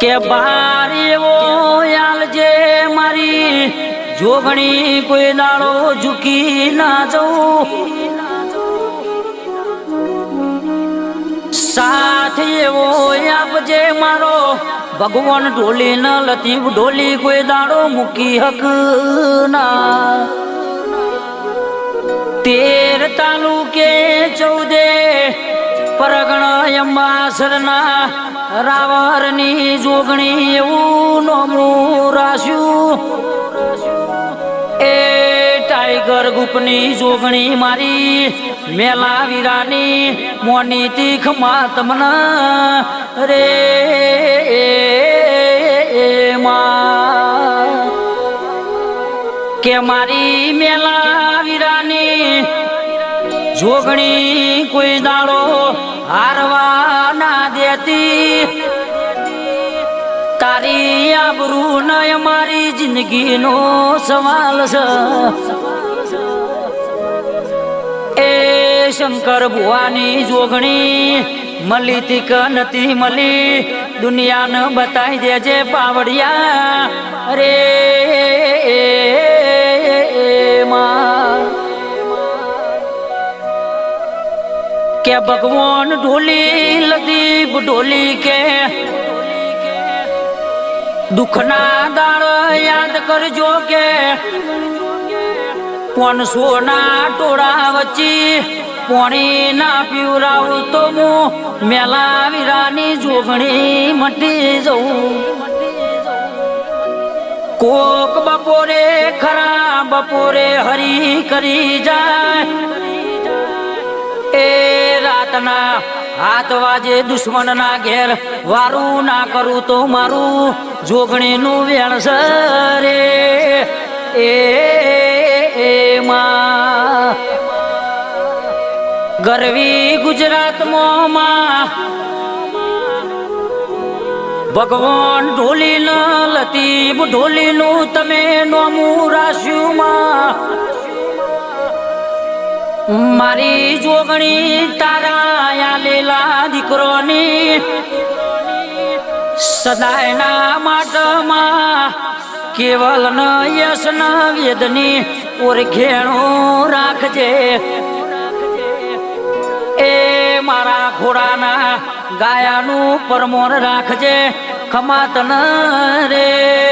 કે બાર એવો આલજે મારી જોગણી કોઈ દાડો ઝૂકી ના જવું. સાથ એવો આપજે મારો ભગવાન ઢોલી ન લતી, ઢોલી કોઈ દાડો મૂકી હક ના. તેર તાલુકે ચૌદે પરગણ અંબાસરના રાવરની જોગણી એવું નોમું રાશ્યું એ ટાઈગર ગુપની જોગણી મારી મેલા વીરાની મોની તીખ માતમન રે માં. કે મારી મેલા વીરાની જોગણી કોઈ દાડો હારવા તારી આબરૂ નય મારી જિંદગીનો સવાલ છે. એ શંકર ભુવાની જોગણી મળી તીક નથી મળી દુનિયાને બતાવી દેજે પાવડિયા રે કે ભગવાન ઢોલી, લદીપ ઢોલી કે દુઃખના દાળ યાદ કરજો કે પણ સોના ટોળા વચ્ચે પોણી ના પીવરાવું તો હું મેલા વીરાની જોગણી મટી જઉં. કોક બપોરે, ખરા બપોરે હરી કરી જાય. રાતના હાથ વાજે દુશ્મન ના ઘેર વારું ના કરું તો મારું જોગણી નું વેણસ રે એ, માં. ગરવી ગુજરાતમાં માં. ભગવાન ઢોલી ન લતીફ ઢોલી નું તમે નોમું રાશ્યું માં મારી જોગણી તારા લેલા દીકરોની સદાયના માટમાં કેવલ ન યશ, ન વેદની ઓરઘેણું રાખજે. એ મારા ખોડાના ગાયાનું પરમોર રાખજે ખમાત ન રે.